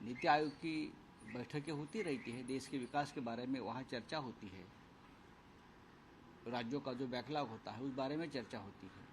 नीति आयोग की बैठकें होती रहती है, देश के विकास के बारे में वहाँ चर्चा होती है। राज्यों का जो बैकलॉग होता है, उस बारे में चर्चा होती है।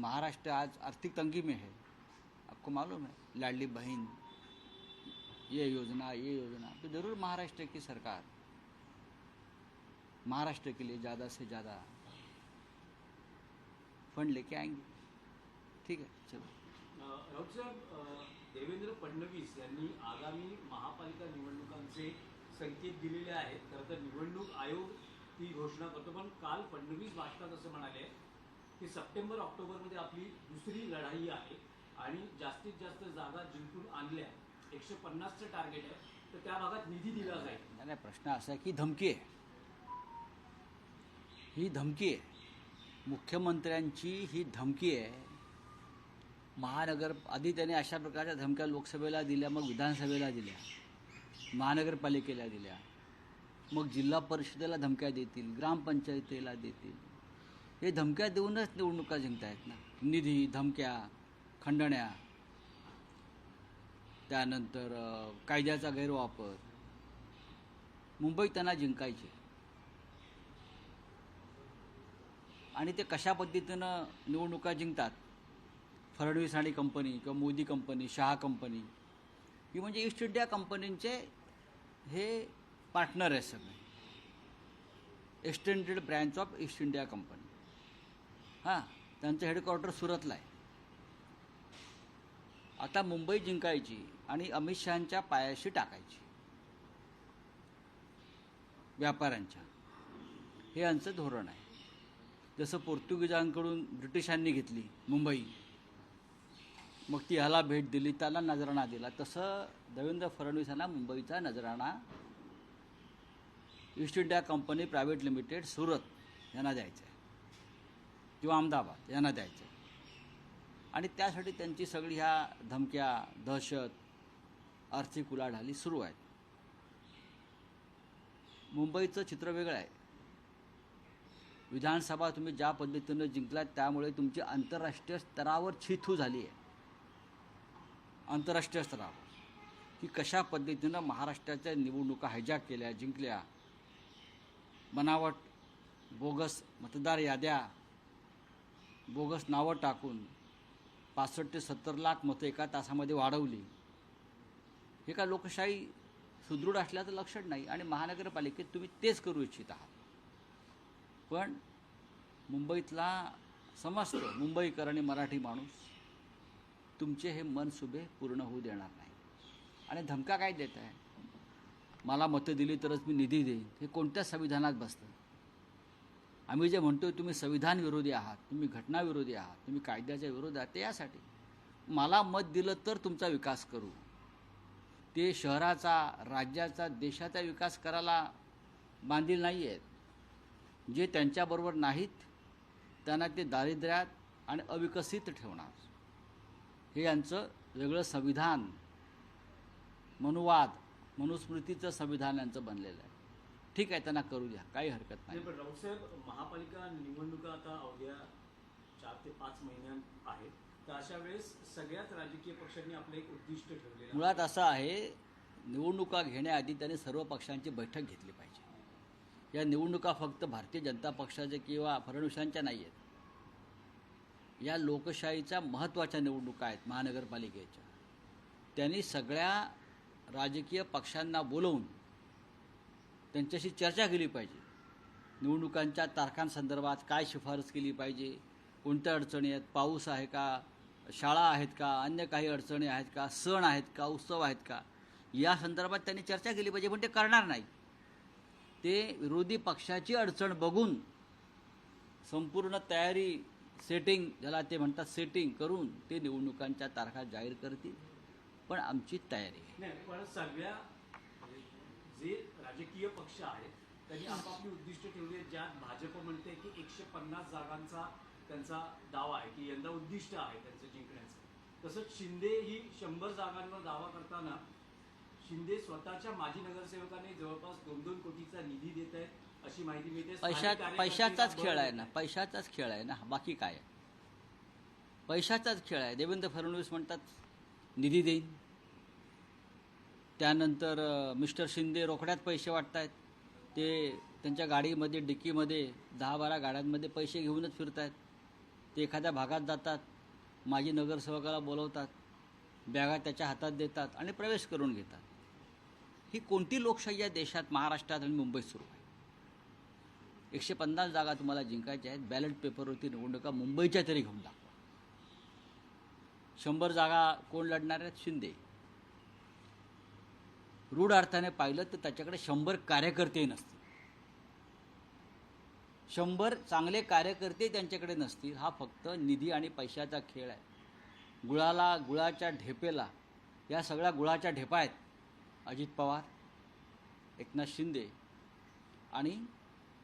महाराष्ट्र आज आर्थिक तंगी में है। आपको मालूम है, लाडली बहन, ये योजना ये योजना तो ज़रूर महाराष्ट्र की सरकार महाराष्ट्र के लिए ज़्यादा से ज़्यादा फंड लेके आएँगे। ठीक है, चलो। साहेब देवेंद्र फडणवीस यांनी आगामी महापालिका निवडणुकांचे संकेत दिलेले आहेत. खरं तर निवडणूक आयोग ती घोषणा करतो पण काल फडणवीस भाषणात असं म्हणाले की सप्टेंबर ऑक्टोबरमध्ये आपली दुसरी लढाई आहे आणि जास्तीत जास्त जागा जिंकून आणल्या. एकशे पन्नासचं टार्गेट आहे. तर त्या भागात निधी दिला जाईल. नाही प्रश्न असा आहे की धमकी आहे. ही धमकी आहे. मुख्यमंत्र्यांची ही धमकी आहे महानगर आधी त्याने अशा प्रकारच्या धमक्या लोकसभेला दिल्या मग विधानसभेला दिल्या महानगरपालिकेला दिल्या. मग जिल्हा परिषदेला धमक्या देतील ग्रामपंचायतीला देतील. हे धमक्या देऊनच निवडणुका जिंकतायत ना. निधी धमक्या खंडण्या. त्यानंतर कायद्याचा गैरवापर. मुंबईत त्यांना जिंकायचे. आणि ते कशा पद्धतीनं निवडणुका जिंकतात? फडणवीस आणि कंपनी किंवा मोदी कंपनी शहा कंपनी ही म्हणजे ईस्ट इंडिया कंपनींचे हे पार्टनर आहे सगळे. Extended branch of East India Company हां त्यांचं हेडक्वार्टर सुरतला आहे. आता मुंबई जिंकायची आणि अमित शहांच्या पायाशी टाकायची. व्यापाऱ्यांच्या. हे यांचं धोरण आहे. जसं पोर्तुगीजांकडून ब्रिटिशांनी घेतली मुंबई मग ती ह्याला भेट दिली त्याला नजराणा दिला. तसं देवेंद्र फडणवीस यांना मुंबईचा नजराणा. East India Company private limited Surat यांना द्यायचं आहे किंवा अहमदाबाद यांना द्यायचं आहे आणि त्यासाठी त्यांची सगळी ह्या धमक्या दहशत आर्थिक उलाढाली सुरू आहेत. मुंबईचं चित्र वेगळं आहे. विधानसभा तुम्ही ज्या पद्धतीनं जिंकलात त्यामुळे तुमची आंतरराष्ट्रीय स्तरावर छिथू झाली आहे आंतरराष्ट्रीय स्तरावर. की कशा पद्धतीनं महाराष्ट्राच्या निवडणुका हायजॅक केल्या जिंकल्या. बनावट बोगस मतदार याद्या बोगस नावं टाकून पासष्ट ते सत्तर लाख मतं एका तासामध्ये वाढवली. हे का लोकशाही सुदृढ असल्याचं लक्षण नाही आणि महानगरपालिकेत तुम्ही तेच करू इच्छित आहात. पण मुंबईतला समस्त मुंबईकर आणि मराठी माणूस तुमचे हे मनसुबे पूर्ण होऊ देणार नाही. आणि धमका काय देत आहे? मला मतं दिली तरच मी निधी देईन. हे कोणत्या संविधानात बसतं? आम्ही जे म्हणतो तुम्ही संविधान विरोधी आहात तुम्ही घटनाविरोधी आहात तुम्ही कायद्याच्या विरोधात ते यासाठी. मला मत दिलं तर तुमचा विकास करू. ते शहराचा राज्याचा देशाचा विकास करायला बांधील नाही आहेत जे त्यांच्याबरोबर नाहीत त्यांना ते दारिद्र्यात आणि अविकसित ठेवणार. हे यांचं वेगळं संविधान मनुवाद मनुस्मृतीचं संविधान यांचं बनलेलं आहे. ठीक आहे त्यांना करू द्या काही हरकत नाही. पण राऊतसाहेब महापालिका निवडणुका आता अवघ्या चार ते पाच महिन्यात आहेत. तर अशा वेळेस सगळ्याच राजकीय पक्षांनी आपलं एक उद्दिष्ट ठेवलेलं आहे. मुळात असं आहे निवडणुका घेण्याआधी त्यांनी सर्व पक्षांची बैठक घेतली पाहिजे. या निवडणुका फक्त भारतीय जनता पक्षाच्या किंवा फडणवीसांच्या नाही आहेत. या लोकशाहीच्या महत्त्वाच्या निवडणुका आहेत महानगरपालिकेच्या. त्यांनी सगळ्या राजकीय पक्षांना बोलवून त्यांच्याशी चर्चा केली पाहिजे. निवडणुकांच्या तारखांसंदर्भात काय शिफारस केली पाहिजे? कोणत्या अडचणी आहेत? पाऊस आहे का? शाळा आहेत का? अन्य काही अडचणी आहेत का? सण आहेत का? उत्सव आहेत का? या संदर्भात त्यांनी चर्चा केली पाहिजे पण ते करणार नाही. ते विरोधी पक्षाची अडचण बघून संपूर्ण तयारी सेटिंग ज्याला ते म्हणतात सेटिंग करून ते निवडणुकांच्या तारखा जाहीर करतील. पण आमची तयारी आहे. नाही पण सगळ्या जे राजकीय पक्ष आहेत त्यांनी आपापली उद्दिष्ट ठेवली आहेत ज्यात भाजप म्हणते की एकशे पन्नास जागांचा त्यांचा दावा आहे की यंदा उद्दिष्ट आहे त्यांचं जिंकण्याचं. तसंच शिंदे ही शंभर जागांवर दावा करताना शिंदे स्वतःच्या माजी नगरसेवकांनी जवळपास दोन दोन कोटीचा निधी देत आहेत अशी माहिती मिळते. पैशाचाच खेळ आहे ना. आहेत. पैशाचाच खेळ आहे ना. बाकी काय आहे? पैशाचाच खेळ आहे. देवेंद्र फडणवीस म्हणतात निधी देईन. त्यानंतर मिस्टर शिंदे रोकड्यात पैसे वाटतायत. ते त्यांच्या गाडीमध्ये डिक्कीमध्ये दहा बारा गाड्यांमध्ये पैसे घेऊनच फिरत आहेत ते एखाद्या भागात जातात माजी नगरसेवकाला बोलवतात बॅगा त्याच्या हातात देतात आणि प्रवेश करून घेतात. ही कोणती लोकशाही आहे देशात महाराष्ट्रात आणि मुंबईत सुरू आहे? एकशे पन्नास जागा तुम्हाला जिंकायच्या आहेत. बॅलेट पेपरवरती निवडणुका मुंबईच्या तरी घेऊन दाखवा. शंभर जागा कोण लढणार आहेत? शिंदे. रूढ अर्थाने पाहिलं तर त्याच्याकडे शंभर कार्यकर्ते नसतील. शंभर चांगले कार्यकर्ते त्यांच्याकडे नसतील. हा फक्त निधी आणि पैशाचा खेळ आहे. गुळाला गुळाच्या ढेपेला या सगळ्या गुळाच्या ढेपा आहेत. अजित पवार एकनाथ शिंदे आणि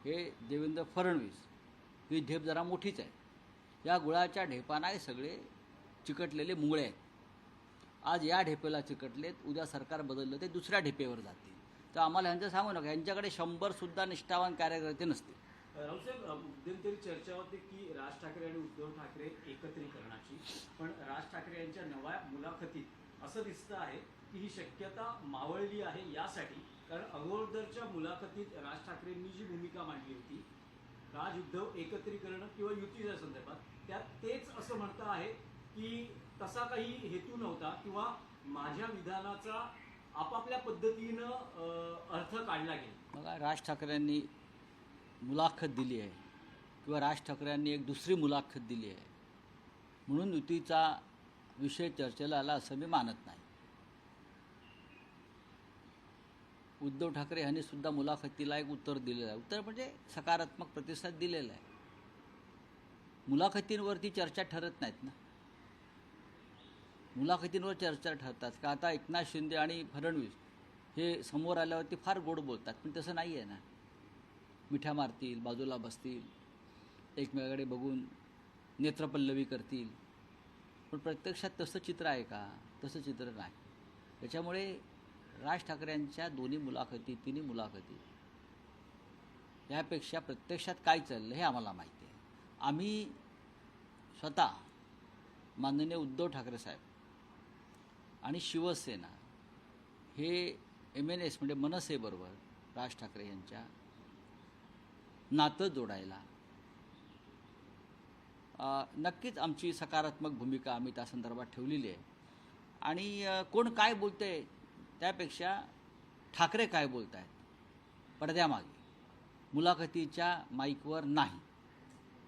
हे देवेंद्र फडणवीस ही ढेप जरा मोठीच आहे. या गुळाच्या ढेपांना हे सगळे चिकटलेले मुंगळे आहेत. आज या ढेपेला चिकटलेत उद्या सरकार बदललं ते दुसऱ्या ढेपेवर जातील. तर आम्हाला ह्यांचं सांगू नका यांच्याकडे शंभरसुद्धा निष्ठावान कार्यकर्ते नसतील. राऊसाहेब मध्यंतरी चर्चा होते की राज ठाकरे आणि उद्धव ठाकरे एकत्रीकरणाची पण राज ठाकरे यांच्या नव्या मुलाखतीत असं दिसतं आहे की ही शक्यता मावळली आहे यासाठी कारण अगोदरच्या मुलाखतीत राज ठाकरेंनी जी भूमिका मांडली होती राज उद्धव एकत्रीकरण किंवा युतीच्या संदर्भात त्यात तेच असं म्हणतं आहे की तसा काही हेतू नव्हता किंवा माझ्या विधानाचा आपापल्या पद्धतीनं अर्थ काढला गेला. बघा राज ठाकरेंनी मुलाखत दिली आहे किंवा राज ठाकरेंनी एक दुसरी मुलाखत दिली आहे. म्हणून युतीचा विषय चर्चेला आला असं मी मानत नाही. उद्धव ठाकरे यांनी सुद्धा मुलाखतीला एक उत्तर दिलेलं आहे. उत्तर म्हणजे सकारात्मक प्रतिसाद दिलेला आहे. मुलाखतींवरती चर्चा ठरत नाहीत ना. मुलाखतींवर चर्चा ठरतात का? आता एकनाथ शिंदे आणि फडणवीस हे समोर आल्यावरती फार गोड बोलतात पण तसं नाही आहे ना. मिठ्या मारतील बाजूला बसतील एकमेकाकडे बघून नेत्रपल्लवी करतील. पण प्रत्यक्षात तसं चित्र आहे का? तसं चित्र नाही. त्याच्यामुळे राज ठाकरेंच्या दोन्ही मुलाखती तिन्ही मुलाखती. यापेक्षा प्रत्यक्षात काय चाललं हे आम्हाला माहिती आहे. आम्ही स्वतः माननीय उद्धव ठाकरे साहेब आणि शिवसेना हे एम एन एस म्हणजे मनसेबरोबर राज ठाकरे यांच्या नातं जोडायला नक्कीच आमची सकारात्मक भूमिका आम्ही त्या संदर्भात ठेवलेली आहे. आणि कोण काय बोलतंय त्यापेक्षा ठाकरे काय बोलत आहेत पडद्यामागे. मुलाखतीच्या माईकवर नाही.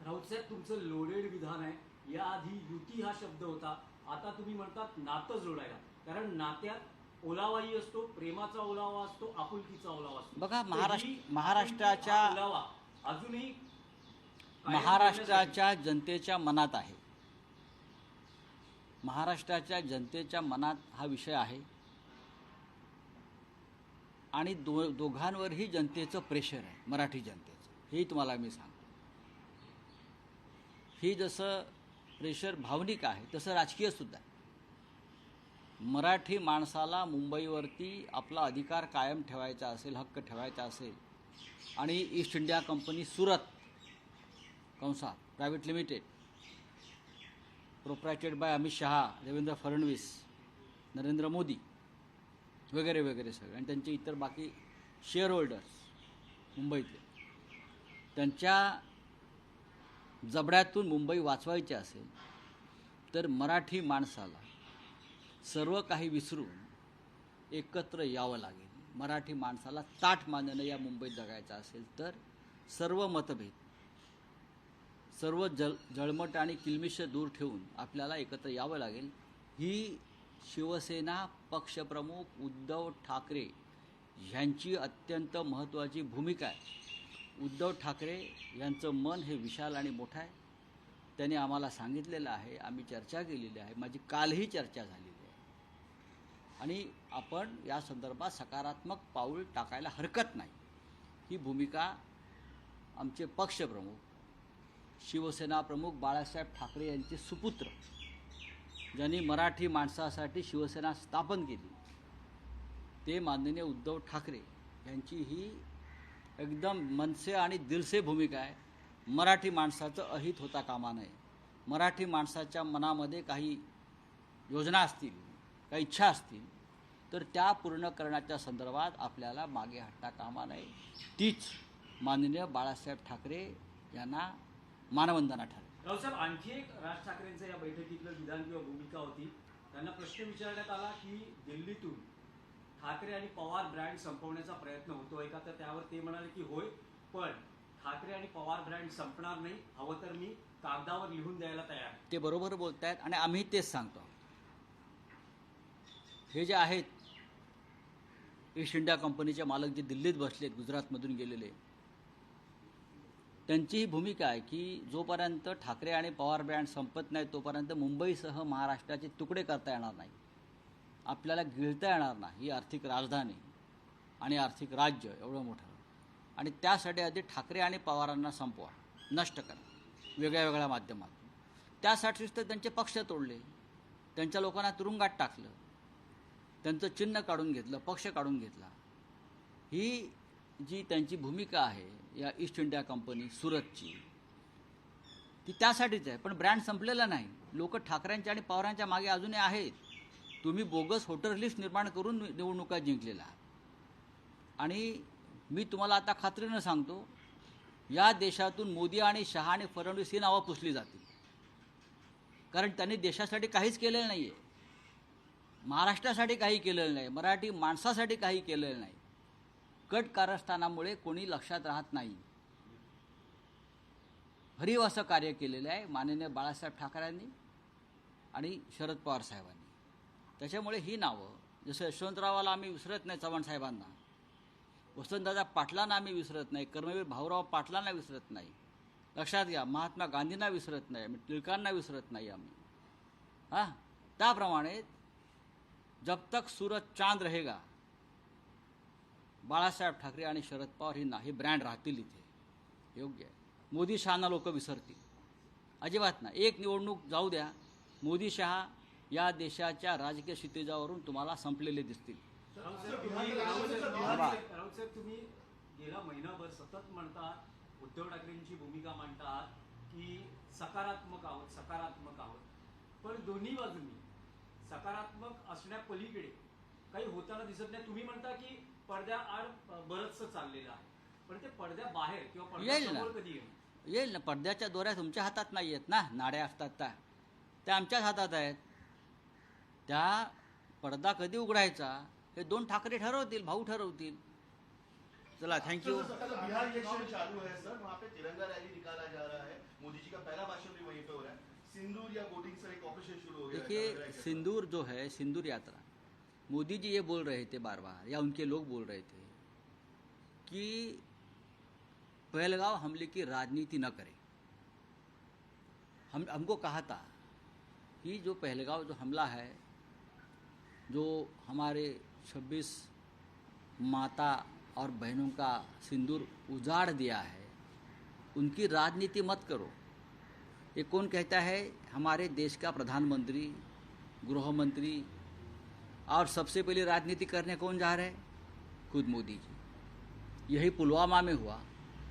राऊत साहेब तुमचं लोडेड विधान आहे. याआधी युती हा शब्द होता. आता तुम्ही म्हणतात नातं जोडायला कारण नात्यात ओलावाही असतो प्रेमाचा ओलावा असतो आपुलकीचा ओलावा असतो. बघा, महाराष्ट्र- महाराष्ट्राच्या- ओलावा अजूनही महाराष्ट्राच्या जनतेच्या मनात आहे. महाराष्ट्राच्या जनतेच्या मनात हा विषय आहे. आणि दो दोघांवरही जनतेचं प्रेशर आहे मराठी जनतेचं. हेही तुम्हाला मी सांगतो. ही जसं प्रेशर भावनिक आहे तसं राजकीयसुद्धा आहे. मराठी माणसाला मुंबईवरती आपला अधिकार कायम ठेवायचा असेल हक्क ठेवायचा असेल आणि east India company Surat Kansa private limited proprietored by Amit Shah Devendra Fadnavis Narendra Modi वगैरे वगैरे सगळं. आणि त्यांचे इतर बाकी शेअर होल्डर्स मुंबईतले. त्यांच्या जबड्यातून मुंबई वाचवायची असेल तर मराठी माणसाला सर्व काही विसरून एकत्र यावं लागेल. मराठी माणसाला ताठ मानणं या मुंबईत जगायचं असेल तर सर्व मतभेद सर्व जल जळमट आणि किलमिश दूर ठेवून आपल्याला एकत्र यावं लागेल. ही शिवसेना पक्षप्रमुख उद्धव ठाकरे ह्यांची अत्यंत महत्त्वाची भूमिका आहे. उद्धव ठाकरे यांचं मन हे विशाल आणि मोठं आहे. त्यांनी आम्हाला सांगितलेलं आहे आम्ही चर्चा केलेली आहे माझी कालही चर्चा झालेली आहे. आणि आपण या संदर्भात सकारात्मक पाऊल टाकायला हरकत नाही. ही भूमिका आमचे पक्षप्रमुख शिवसेना प्रमुख बाळासाहेब ठाकरे यांचे सुपुत्र ज्यांनी मराठी माणसासाठी शिवसेना स्थापन केली. ते माननीय उद्धव ठाकरे यांची ही एकदम मनसे आणि दिलसे भूमिका आहे. मराठी माणसाचं अहित होता कामा नये. मराठी माणसाच्या मनामध्ये काही योजना असतील काही इच्छा असतील तर त्या पूर्ण करण्याच्या संदर्भात आपल्याला मागे हटता कामा नये. तीच माननीय बाळासाहेब ठाकरे यांना मानवंदना ठरली. रावसाहेब आणखी एक राज ठाकरेंचं या बैठकीतलं विधान किंवा भूमिका होती. त्यांना प्रश्न विचारण्यात आला की दिल्लीतून ठाकरे आणि पवार ब्रँड संपवण्याचा प्रयत्न होतोय का? तर त्यावर ते म्हणाले की होय पण ठाकरे आणि पवार ब्रँड संपणार नाही हवं तर मी कागदावर लिहून द्यायला तयार ते बरोबर बोलत आहेत आणि आम्ही तेच सांगतो. हे जे आहेत ईस्ट इंडिया कंपनीचे मालक जे दिल्लीत बसलेत गुजरातमधून गेलेले त्यांची ही भूमिका आहे की जोपर्यंत ठाकरे आणि पवार ब्रँड संपत नाही तोपर्यंत मुंबईसह महाराष्ट्राचे तुकडे करता येणार नाही. आपल्याला गिळता येणार नाही ही आर्थिक राजधानी आणि आर्थिक राज्य एवढं मोठं. आणि त्यासाठी आधी ठाकरे आणि पवारांना संपवा नष्ट करा वेगळ्या वेगळ्या माध्यमातून. त्यासाठीच तर त्यांचे पक्ष तोडले. त्यांच्या लोकांना तुरुंगात टाकलं. त्यांचं चिन्ह काढून घेतलं पक्ष काढून घेतला. ही जी त्यांची भूमिका आहे या ईस्ट इंडिया कंपनी सुरतची ती त्यासाठीच आहे. पण ब्रँड संपलेला नाही. लोक ठाकरेंच्या आणि पवारांच्या मागे अजूनही आहेत. तुम्ही बोगस होटर लिस्ट निर्माण करून निवडणुका जिंकलेला. आणि मी तुम्हाला आता खात्रीनं सांगतो या देशातून मोदी आणि शहा आणि फडणवीस ही नावं पुसली जातील. कारण त्यांनी देशासाठी काहीच केलेलं नाही आहे महाराष्ट्रासाठी काही केलेलं नाही. मराठी माणसासाठी काही केलेलं नाही. कट कारस्थानामुळे कोणी लक्षात राहत नाही. भरीव असं कार्य केलेलं आहे माननीय बाळासाहेब ठाकरेंनी आणि शरद पवार साहेबांनी. त्याच्यामुळे ही नावं जसं यशवंतरावाला आम्ही विसरत नाही चव्हाण साहेबांना. वसंतदादा पाटलांना आम्ही विसरत नाही कर्मवीर भाऊराव पाटलांना विसरत नाही. लक्षात घ्या महात्मा गांधींना विसरत नाही आम्ही टिळकांना विसरत नाही आम्ही. हां? त्याप्रमाणे जब तक सूरज चांद रहेगा बाळासाहेब ठाकरे आणि शरद पवार ही नाही हे ब्रँड राहतील इथे. योग्य आहे. मोदी शहाना लोक विसरतील. अजिबात ना एक निवडणूक जाऊ द्या. मोदी शहा या देशाच्या राजकीय क्षितिजावरून तुम्हाला संपलेले दिसतील. तुम्ही- तुम्ही गेला महिनाभर सतत म्हणतात उद्धव ठाकरेंची भूमिका मांडतात की सकारात्मक आहोत सकारात्मक आहोत. पण दोन्ही बाजूंनी सकारात्मक असण्यापलीकडे काही होताना दिसत नाही. तुम्ही म्हणता की पडद्या आड बरचसं चाललेलं आहे. पण ते पडद्या बाहेर किंवा येईल ना. पडद्यासमोर कधी येईल येईल ना. पडद्याच्या दोऱ्या तुमच्या हातात नाही आहेत ना. नाड्या असतात त्या. त्या आमच्याच हातात आहेत. त्या पडदा कधी उघडायचा हे दोन ठाकरे ठरवतील भाऊ ठरवतील. चला थँक्यू बिहार इलेक्शन चालू है सर. वहाँ पे तिरंगा रैली निकाला जा रहा है. मोदी जी का पहला भाषण भी वहीं पे हो रहा है. सिंदूर या वोटिंग से एक ऑपरेशन शुरू हो गया है. देखिए सिंदूर जो है सिंदूर यात्रा. मोदी जी ये बोल रहे थे बार बार या उनके लोग बोल रहे थे, कि पहलगांव हमले की राजनीति न करें। हम, हमको कहा था कि जो पहलगांव जो हमला है, जो हमारे 26 माता और बहनों का सिंदूर उजाड़ दिया है, उनकी राजनीति मत करो। ये कौन कहता है? हमारे देश का प्रधानमंत्री गृह मंत्री और सबसे पहले राजनीति करने कौन जा रहे खुद मोदी जी। यही पुलवामा में हुआ,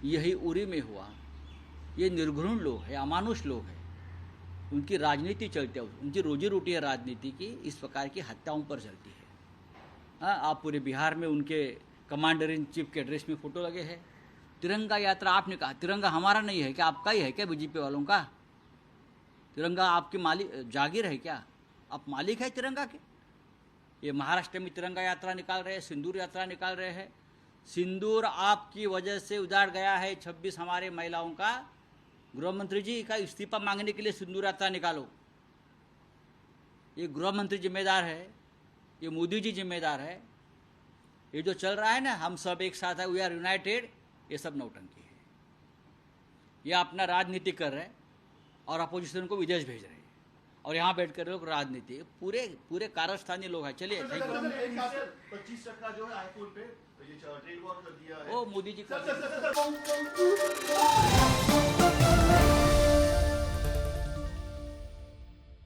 यही उरी में हुआ। ये निर्घृण लोग हैं, अमानुष लोग हैं। उनकी राजनीति चलती है उनकी रोजी रोटी है राजनीति की, इस प्रकार की हत्याओं पर चलती है। हाँ आप पूरे बिहार में उनके कमांडर इन चीफ के ड्रेस में फ़ोटो लगे हैं। तिरंगा यात्रा आपने कहा, तिरंगा हमारा नहीं है क्या? आपका ही है क्या बीजेपी वालों का? तिरंगा आपकी मालिक, जागीर है क्या? आप मालिक है तिरंगा के? ये महाराष्ट्र में तिरंगा यात्रा निकाल रहे हैं, सिंदूर यात्रा निकाल रहे हैं। सिंदूर आपकी वजह से उजाड़ गया है 26 हमारे महिलाओं का। गृह मंत्री जी का इस्तीफा मांगने के लिए सिंदूर यात्रा निकालो। ये गृह मंत्री जिम्मेदार है, ये मोदी जी जिम्मेदार है। ये जो चल रहा है ना, हम सब एक साथ है वी आर यूनाइटेड ये सब नौटंकी है। ये अपना राजनीति कर रहे हैं और अपोजिशन को विदेश भेज रहे हैं। और यहाँ बैठ कर लोग राजनीति पूरे पूरे कारस्थानी लोग हैं चलिए पच्चीस टक्का जो है आईफोन पे ये ट्रेड वॉर कर दिया है ओ मोदी जी सर